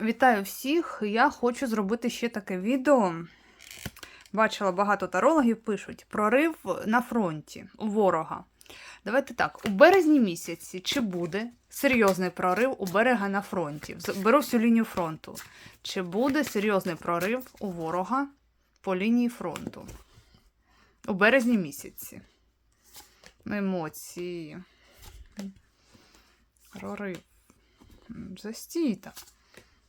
Вітаю всіх! Я хочу зробити ще таке відео. Бачила, багато тарологів пишуть прорив на фронті у ворога. Давайте так, у березні місяці чи буде серйозний прорив у берега на фронті? Беру всю лінію фронту. Чи буде серйозний прорив у ворога по лінії фронту? У березні місяці. Емоції. Прорив. Застій там.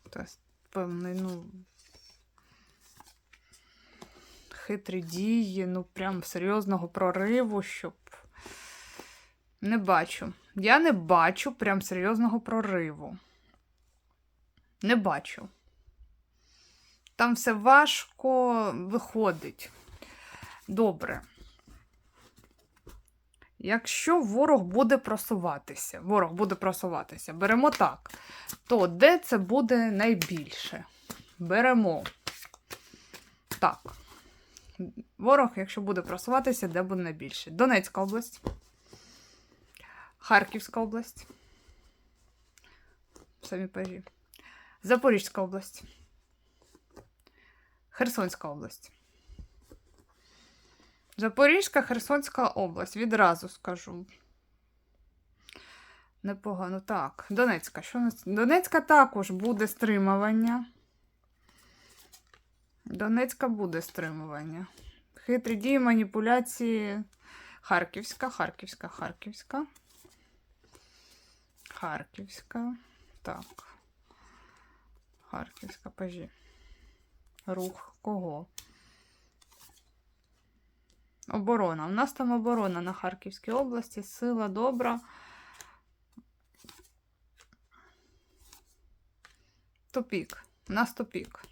Та, певний, ну. Хитрі дії, ну прям серйозного прориву, щоб. Не бачу. Я не бачу прям серйозного прориву. Не бачу. Там все важко виходить. Добре. Якщо ворог буде просуватися, ворог буде просуватися, беремо так, то де це буде найбільше? Беремо. Так. Ворог, якщо буде просуватися, де буде найбільше? Донецька область, Харківська область. Самі пажі. Запорізька область. Херсонська область. Запорізька, Херсонська область. Відразу скажу. Непогано. Так. Донецька. Що нас? Донецька також буде стримування. Донецька буде стримування. Хитрі дії, маніпуляції. Харківська, Харківська, Харківська. Харківська. Так. Харківська, пажі. Рух кого? Оборона. У нас там оборона на Харківській області. Сила добра. Тупік. У нас тупік.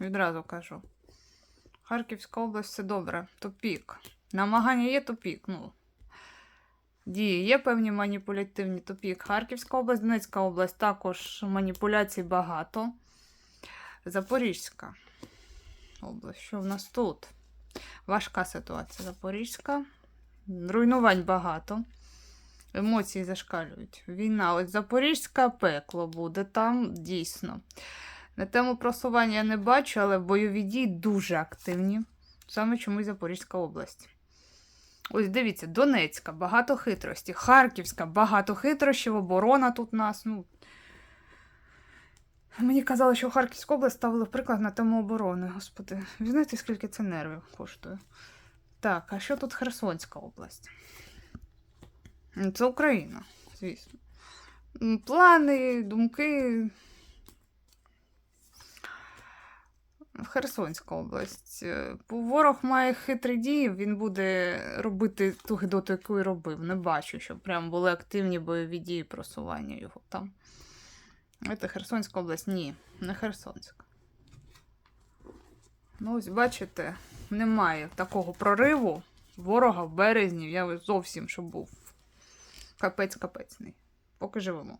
Відразу кажу. Харківська область все добре. Тупік. Намагання є тупік. Ну. Дії є певні маніпулятивні тупік. Харківська область, Донецька область також маніпуляцій багато. Запорізька область. Що в нас тут? Важка ситуація. Запорізька. Руйнувань багато. Емоції зашкалюють. Війна. Ось Запорізька пекло буде там дійсно. На тему просування я не бачу, але бойові дії дуже активні. Саме чомусь Запорізька область. Ось дивіться, Донецька, багато хитрості. Харківська, багато хитрощів, оборона тут нас. Ну, Мені казали, що Харківську область ставили в приклад на тему оборони. Господи, ви знаєте, скільки це нервів коштує? Так, а що тут Херсонська область? Це Україна, звісно. Плани, думки. Херсонська область. Е, Ворог має хитрі дії, він буде робити ту гидоту, яку і робив. Не бачу, щоб прям були активні бойові дії просування його там. Це Херсонська область? Ні, не Херсонська. Ну, ось бачите, немає такого прориву ворога в березні. Я зовсім що був. Капець капецний. Поки живемо.